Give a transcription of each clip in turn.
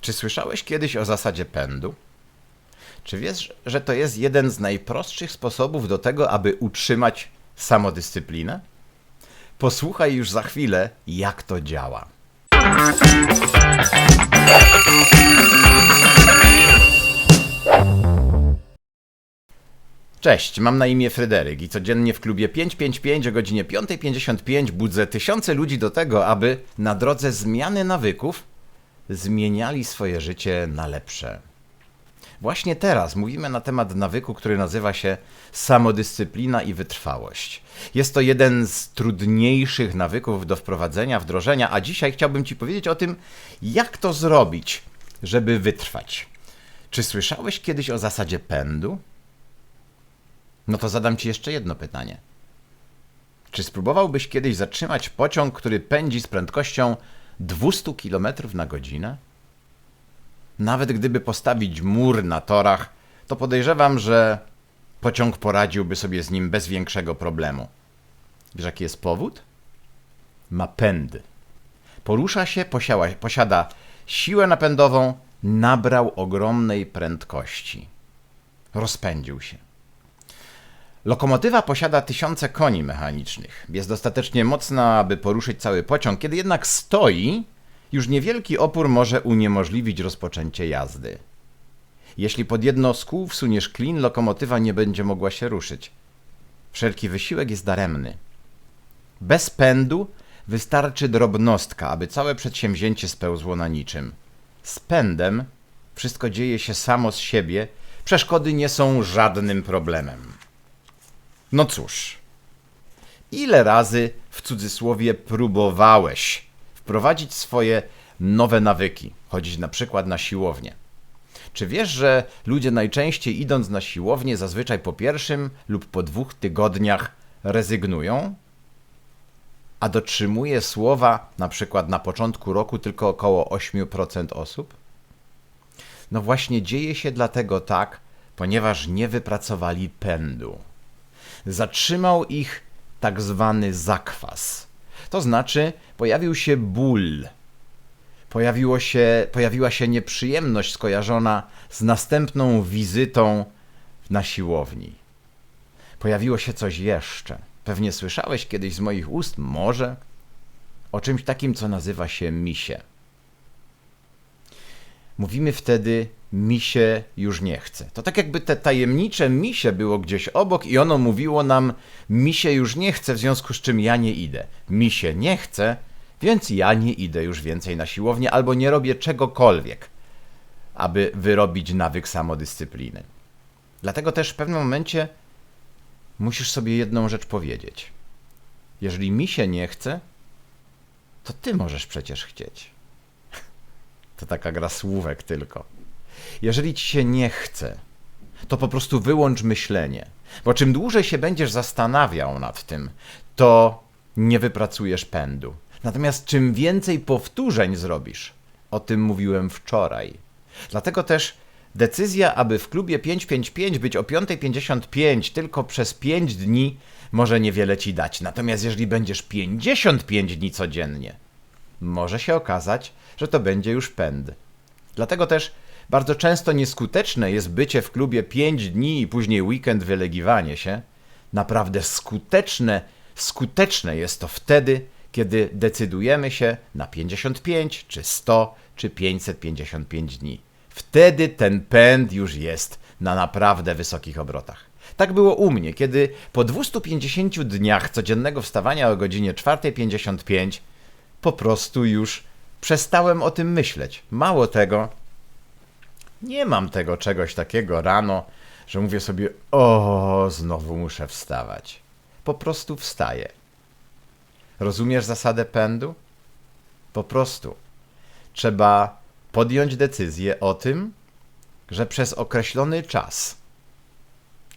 Czy słyszałeś kiedyś o zasadzie pędu? Czy wiesz, że to jest jeden z najprostszych sposobów do tego, aby utrzymać samodyscyplinę? Posłuchaj już za chwilę, jak to działa. Cześć, mam na imię Fryderyk i codziennie w klubie 555 o godzinie 5.55 budzę tysiące ludzi do tego, aby na drodze zmiany nawyków zmieniali swoje życie na lepsze. Właśnie teraz mówimy na temat nawyku, który nazywa się samodyscyplina i wytrwałość. Jest to jeden z trudniejszych nawyków do wprowadzenia, wdrożenia, a dzisiaj chciałbym Ci powiedzieć o tym, jak to zrobić, żeby wytrwać. Czy słyszałeś kiedyś o zasadzie pędu? No to zadam Ci jeszcze jedno pytanie. Czy spróbowałbyś kiedyś zatrzymać pociąg, który pędzi z prędkością 200 km na godzinę? Nawet gdyby postawić mur na torach, to podejrzewam, że pociąg poradziłby sobie z nim bez większego problemu. Wiesz, jaki jest powód? Ma pęd. Porusza się, posiała, posiada siłę napędową, nabrał ogromnej prędkości. Rozpędził się. Lokomotywa posiada tysiące koni mechanicznych. Jest dostatecznie mocna, aby poruszyć cały pociąg. Kiedy jednak stoi, już niewielki opór może uniemożliwić rozpoczęcie jazdy. Jeśli pod jedno z kół wsuniesz klin, lokomotywa nie będzie mogła się ruszyć. Wszelki wysiłek jest daremny. Bez pędu wystarczy drobnostka, aby całe przedsięwzięcie spełzło na niczym. Z pędem wszystko dzieje się samo z siebie, przeszkody nie są żadnym problemem. No cóż, ile razy w cudzysłowie próbowałeś wprowadzić swoje nowe nawyki, chodzić na przykład na siłownię? Czy wiesz, że ludzie najczęściej idąc na siłownię zazwyczaj po pierwszym lub po dwóch tygodniach rezygnują? A dotrzymuje słowa na przykład na początku roku tylko około 8% osób? No właśnie dzieje się dlatego tak, ponieważ nie wypracowali pędu zatrzymał ich tak zwany zakwas. To znaczy, pojawił się ból, pojawiło się, pojawiła się nieprzyjemność skojarzona z następną wizytą na siłowni. Pojawiło się coś jeszcze. Pewnie słyszałeś kiedyś z moich ust, może, o czymś takim, co nazywa się misie. Mówimy wtedy mi się już nie chce. To tak jakby te tajemnicze misie było gdzieś obok i ono mówiło nam mi się już nie chce, w związku z czym ja nie idę. Mi się nie chce, więc ja nie idę już więcej na siłownię albo nie robię czegokolwiek, aby wyrobić nawyk samodyscypliny. Dlatego też w pewnym momencie musisz sobie jedną rzecz powiedzieć. Jeżeli mi się nie chce, to ty możesz przecież chcieć. To taka gra słówek tylko. Jeżeli ci się nie chce, to po prostu wyłącz myślenie. Bo czym dłużej się będziesz zastanawiał nad tym, to nie wypracujesz pędu. Natomiast czym więcej powtórzeń zrobisz, o tym mówiłem wczoraj. Dlatego też decyzja, aby w klubie 555 być o 5.55 tylko przez 5 dni, może niewiele ci dać. Natomiast jeżeli będziesz 55 dni codziennie, może się okazać, że to będzie już pęd. Dlatego też bardzo często nieskuteczne jest bycie w klubie 5 dni i później weekend wylegiwanie się. Naprawdę skuteczne, skuteczne jest to wtedy, kiedy decydujemy się na 55, czy 100, czy 555 dni. Wtedy ten pęd już jest na naprawdę wysokich obrotach. Tak było u mnie, kiedy po 250 dniach codziennego wstawania o godzinie 4.55 po prostu już przestałem o tym myśleć. Mało tego, nie mam tego czegoś takiego rano, że mówię sobie, o, znowu muszę wstawać. Po prostu wstaję. Rozumiesz zasadę pędu? Po prostu trzeba podjąć decyzję o tym, że przez określony czas,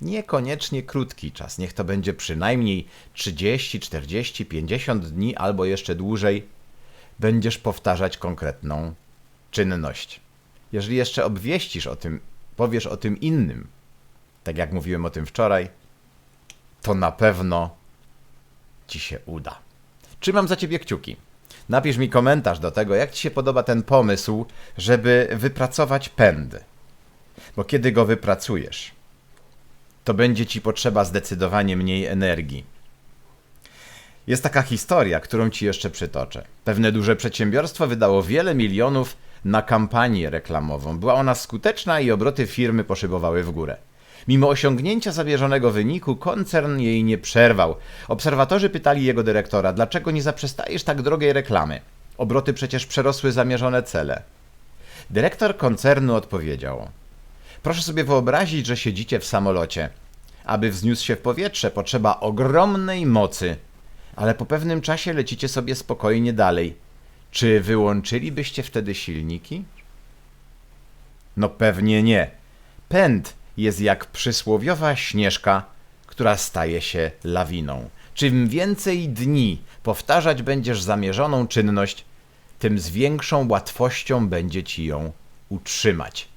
niekoniecznie krótki czas, niech to będzie przynajmniej 30, 40, 50 dni albo jeszcze dłużej, będziesz powtarzać konkretną czynność. Jeżeli jeszcze obwieścisz o tym, powiesz o tym innym, tak jak mówiłem o tym wczoraj, to na pewno ci się uda. Trzymam za ciebie kciuki. Napisz mi komentarz do tego, jak Ci się podoba ten pomysł, żeby wypracować pęd. Bo kiedy go wypracujesz, to będzie Ci potrzeba zdecydowanie mniej energii. Jest taka historia, którą Ci jeszcze przytoczę. Pewne duże przedsiębiorstwo wydało wiele milionów na kampanię reklamową. Była ona skuteczna i obroty firmy poszybowały w górę. Mimo osiągnięcia zamierzonego wyniku, koncern jej nie przerwał. Obserwatorzy pytali jego dyrektora, dlaczego nie zaprzestajesz tak drogiej reklamy? Obroty przecież przerosły zamierzone cele. Dyrektor koncernu odpowiedział: Proszę sobie wyobrazić, że siedzicie w samolocie. Aby wzniósł się w powietrze, potrzeba ogromnej mocy, ale po pewnym czasie lecicie sobie spokojnie dalej. Czy wyłączylibyście wtedy silniki? No pewnie nie. Pęd jest jak przysłowiowa śnieżka, która staje się lawiną. Czym więcej dni powtarzać będziesz zamierzoną czynność, tym z większą łatwością będzie ci ją utrzymać.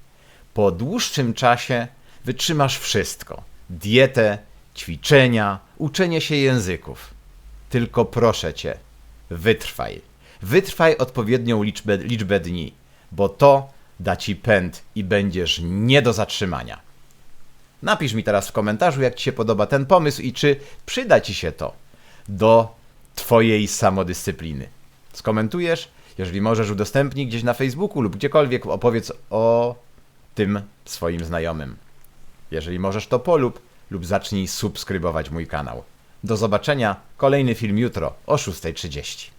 Po dłuższym czasie wytrzymasz wszystko: dietę, ćwiczenia, uczenie się języków. Tylko proszę cię, wytrwaj. Wytrwaj odpowiednią liczbę, liczbę dni, bo to da ci pęd i będziesz nie do zatrzymania. Napisz mi teraz w komentarzu, jak Ci się podoba ten pomysł i czy przyda Ci się to do Twojej samodyscypliny. Skomentujesz, jeżeli możesz, udostępnij gdzieś na Facebooku lub gdziekolwiek, opowiedz o tym swoim znajomym. Jeżeli możesz, to polub lub zacznij subskrybować mój kanał. Do zobaczenia, kolejny film jutro o 6.30.